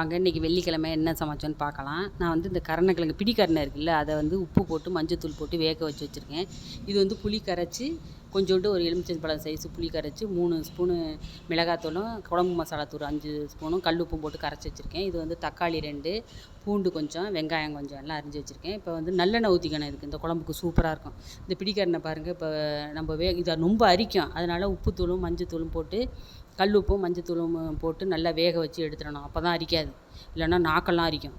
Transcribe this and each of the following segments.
வாங்க இன்றைக்கி வெள்ளிக்கிழமை என்ன சமைச்சோன்னு பார்க்கலாம். நான் வந்து இந்த கருணக்கிழங்கு கரணை இருக்குல்ல அதை வந்து உப்பு போட்டு மஞ்சத்தூள் போட்டு வேக வச்சு வச்சுருக்கேன். இது வந்து புளி கரைச்சி கொஞ்சோண்டு ஒரு எலுமிச்சம்பழம் சைஸு புளி கரைச்சி மூணு ஸ்பூனு மிளகாத்தூளும் குழம்பு மசாலா தூள் அஞ்சு ஸ்பூனும் கல் உப்பும் போட்டு கரைச்சி வச்சுருக்கேன். இது வந்து தக்காளி ரெண்டு பூண்டு கொஞ்சம் வெங்காயம் கொஞ்சம் எல்லாம் அரிஞ்சு வச்சுருக்கேன். இப்போ வந்து நல்லெண்ணெய் ஊற்றிக்கணும் இதுக்கு. இந்த குழம்புக்கு சூப்பராக இருக்கும். இந்த பிடிக்கரணை பாருங்கள் இப்போ நம்ம வே இதை ரொம்ப அரிக்கும். அதனால் உப்புத்தூளும் மஞ்சத்தூளும் போட்டு கல் உப்பும் மஞ்சத்தூளும் போட்டு நல்லா வேக வச்சு எடுத்துடணும். அப்போ தான் அரிக்காது. இல்லைன்னா நாக்கெல்லாம் அரிக்கும்.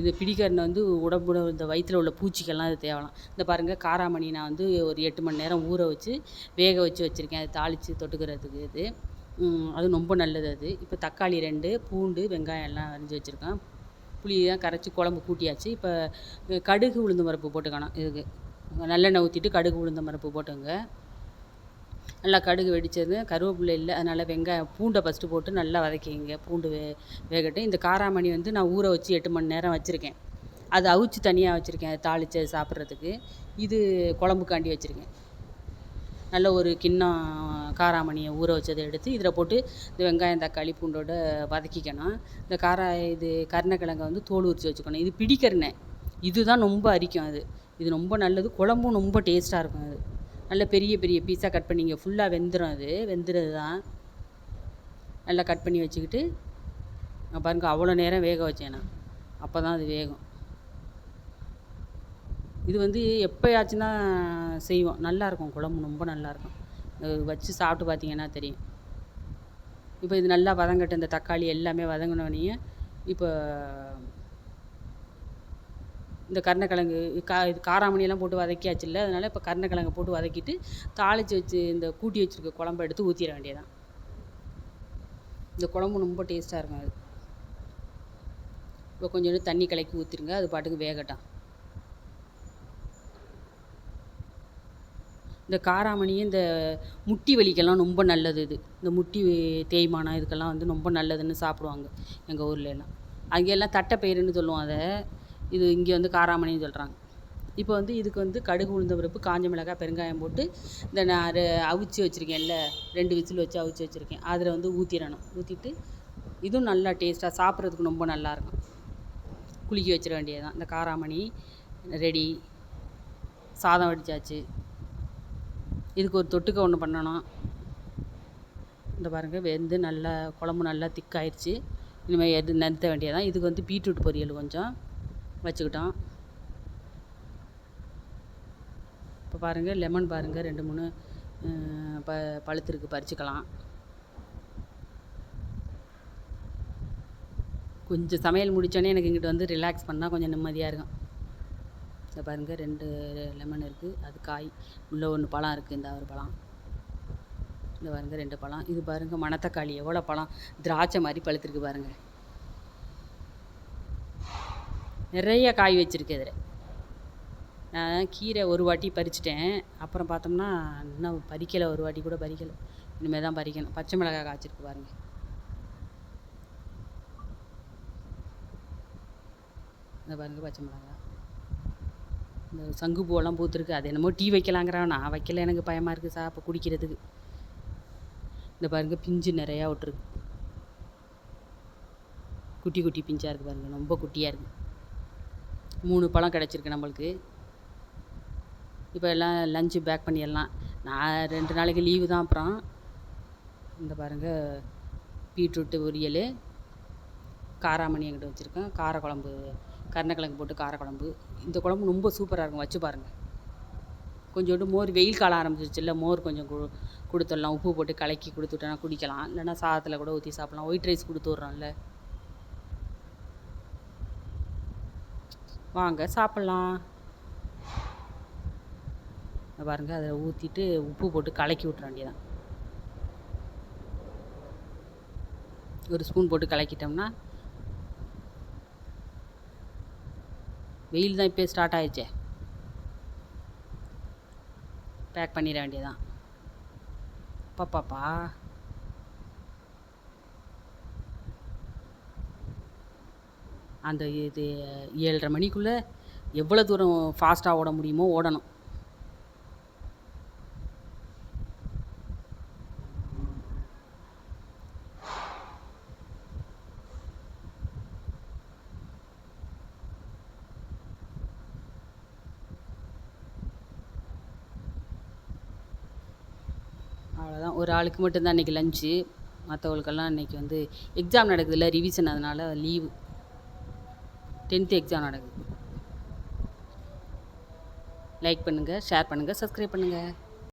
இது பிடிக்கறனை வந்து உடம்புல இந்த வயிற்றில் உள்ள பூச்சிக்கெல்லாம் இது தேவலாம். இந்த பாருங்கள் காராமணி நான் வந்து ஒரு எட்டு மணி நேரம் ஊற வச்சு வேக வச்சு வச்சுருக்கேன். அதை தாளித்து தொட்டுக்கிறதுக்கு இது. அது ரொம்ப நல்லது அது. இப்போ தக்காளி ரெண்டு பூண்டு வெங்காயம் எல்லாம் அரிஞ்சு வச்சுருக்கேன். புளியெல்லாம் கரைச்சி குழம்பு கூட்டியாச்சு. இப்போ கடுகு உளுந்து பருப்பு போட்டுக்கணும் இதுக்கு. நல்லெண்ணெய் ஊற்றிட்டு கடுகு உளுந்த பருப்பு போட்டுங்க. நல்லா கடுகு வெடித்தது கருவேப்பிலை இல்லை. அதனால் வெங்காயம் பூண்டை ஃபஸ்ட்டு போட்டு நல்லா வதக்கிங்க. பூண்டு வே வேகட்டும். இந்த காராமணி வந்து நான் ஊற வச்சு எட்டு மணி நேரம் வச்சுருக்கேன். அது அவிச்சு தனியாக வச்சுருக்கேன். தாளித்து சாப்பிட்றதுக்கு. இது குழம்புக்காண்டி வச்சுருக்கேன். நல்ல ஒரு கிண்ணம் காராமணியை ஊற வச்சதை எடுத்து இதில் போட்டு இந்த வெங்காயம் தக்காளி பூண்டோட வதக்கிக்கணும். இந்த காரா இது கருணக்கிழங்கை வந்து தோல் உரித்து வச்சுக்கணும். இது பிடிக்கருணை இதுதான் ரொம்ப அரிக்கும் அது. இது ரொம்ப நல்லது. குழம்பும் ரொம்ப டேஸ்ட்டாக இருக்கும் அது. நல்ல பெரிய பெரிய பீஸாக கட் பண்ணிங்க. ஃபுல்லாக வெந்துடும் அது. வெந்துடுறது தான் நல்லா கட் பண்ணி வச்சுக்கிட்டு பாருங்க அவ்வளோ நேரம் வேக வச்சேன் நான். அப்போ தான் அது வேகும். இது வந்து எப்போயாச்சும் தான் செய்வோம் நல்லாயிருக்கும் குழம்பு ரொம்ப நல்லாயிருக்கும் வச்சு சாப்பிட்டு பார்த்தீங்கன்னா தெரியும். இப்போ இது நல்லா வதங்கட்டும். இந்த தக்காளி எல்லாமே வதங்கினோடனே இப்போ இந்த கருணக்கிழங்கு கா இது காராமணியெல்லாம் போட்டு வதக்கியாச்சுல்ல அதனால் இப்போ கருணக்கிழங்கை போட்டு வதக்கிட்டு தாளித்து வச்சு இந்த கூட்டி வச்சுருக்க குழம்ப எடுத்து ஊற்றிட வேண்டியதான் இந்த குழம்பு ரொம்ப டேஸ்ட்டாக இருக்கும் அது. இப்போ கொஞ்சோண்டு தண்ணி கலக்கி ஊற்றிருங்க அது பாட்டுக்கு வேகட்டும். இந்த காராமணி இந்த முட்டி வலிக்கெல்லாம் ரொம்ப நல்லது இது. இந்த முட்டி தேய்மானம் இதுக்கெல்லாம் வந்து ரொம்ப நல்லதுன்னு சாப்பிடுவாங்க எங்கள் ஊர்லலாம் எல்லாம் அங்கெல்லாம் தட்டைப்பயிறுன்னு சொல்லுவோம் அதை. இது இங்கே வந்து காராமணின்னு சொல்கிறாங்க இப்போ வந்து இதுக்கு வந்து கடுகு உளுந்த பருப்பு காஞ்ச மிளகாய் பெருங்காயம் போட்டு இந்த நான் அவிச்சு வச்சுருக்கேன்ல ரெண்டு விசில் வச்சு அவிச்சு வச்சுருக்கேன். அதில் வந்து ஊற்றிடணும் ஊற்றிட்டு இதுவும் நல்லா டேஸ்ட்டாக சாப்பிட்றதுக்கு ரொம்ப நல்லாயிருக்கும் குலுக்கி வச்சிட வேண்டியது தான் இந்த காராமணி ரெடி சாதம் வடித்தாச்சு இதுக்கு ஒரு தொட்டுக்க ஒன்று பண்ணணும். இந்த பாருங்கள் வெந்து நல்லா குழம்பு நல்லா திக்காயிருச்சு இனிமேல் எது நிறுத்த வேண்டியதான் இதுக்கு வந்து பீட்ரூட் பொரியல் கொஞ்சம். வச்சுக்கிட்டோம். இப்போ பாருங்கள் லெமன் பாருங்கள் ரெண்டு மூணு ப பழுத்திருக்கு பறிச்சுக்கலாம். கொஞ்சம் சமையல் முடித்தோடனே எனக்கு இங்கிட்டு வந்து ரிலாக்ஸ் பண்ணால் கொஞ்சம் நிம்மதியாக இருக்கும். இதை பாருங்கள் ரெண்டு லெமன் இருக்குது அது காய் உள்ளே ஒன்று பழம் இருக்குது இந்த ஒரு பழம். இந்த பாருங்கள் ரெண்டு பழம். இது பாருங்கள் மணத்தக்காளி எவ்வளோ பழம்? திராட்சை மாதிரி பழுத்திருக்கு பாருங்கள் நிறைய காய் வச்சுருக்கு இதில். நான் கீரை ஒரு வாட்டி பறிச்சிட்டேன். அப்புறம் பார்த்தோம்னா இன்னும் பறிக்கலை ஒரு வாட்டி கூட பறிக்கலை. இனிமேல் தான் பறிக்கணும். பச்சை மிளகாய் காய்ச்சிருக்கு பாருங்கள் இந்த பாருங்கள் பச்சை மிளகாய். இந்த சங்கு பூவெல்லாம் பூத்துருக்கு. அது என்னமோ டீ வைக்கலாங்கிறான். நான் வைக்கல எனக்கு பயமாக இருக்குது சாப்ப குடிக்கிறதுக்கு. இந்த பாருங்கள் பிஞ்சு நிறையா விட்ருக்கு குட்டி குட்டி பிஞ்சாக இருக்குது பாருங்கள் ரொம்ப குட்டியாக இருக்குது மூணு பழம் கிடச்சிருக்கு நம்மளுக்கு. இப்போ எல்லாம் லஞ்சு பேக் பண்ணிடலாம். நான் ரெண்டு நாளைக்கு லீவு தான் அப்புறம். இந்த பாருங்கள் பீட்ரூட்டு பொரியல் காராமணி எங்கிட்ட வச்சுருக்கேன். காரக்குழம்பு கருணக்கிழங்கு போட்டு காரக்குழம்பு. இந்த குழம்பு ரொம்ப சூப்பராக இருக்கும். வச்சு பாருங்கள் கொஞ்சோண்டு மோர் வெயில் காலம் ஆரம்பிச்சிருச்சுல்ல மோர் கொஞ்சம் கு கொடுத்துடலாம். உப்பு போட்டு கலக்கி கொடுத்துட்டோன்னா குடிக்கலாம். இல்லைன்னா சாதத்தில் கூட ஊற்றி சாப்பிட்லாம். ஒயிட் ரைஸ் கொடுத்து விட்றோம்ல. வாங்க சாப்பிட்லாம். பாருங்கள் அதை ஊற்றிட்டு உப்பு போட்டு கலக்கி விட்ற வேண்டியதான் ஒரு ஸ்பூன் போட்டு கலக்கிட்டோம்னா வெயில் தான் இப்போ ஸ்டார்ட் ஆயிடுச்சே. பேக் பண்ணிட வேண்டியதான் பாப்பாப்பா அந்த இது ஏழரை மணிக்குள்ளே எவ்வளோ தூரம் ஃபாஸ்ட்டாக ஓட முடியுமோ ஓடணும். அவ்வளோதான் ஒரு ஆளுக்கு மட்டும்தான் இன்றைக்கி லஞ்சு மற்றவங்களுக்கெல்லாம் இன்றைக்கி வந்து எக்ஸாம் நடக்குதுல்ல ரிவிஷன் அதனால் லீவு டென்த்து எக்ஸாம் நடக்குது. லைக் பண்ணுங்கள் ஷேர் பண்ணுங்கள் சப்ஸ்கிரைப் பண்ணுங்கள்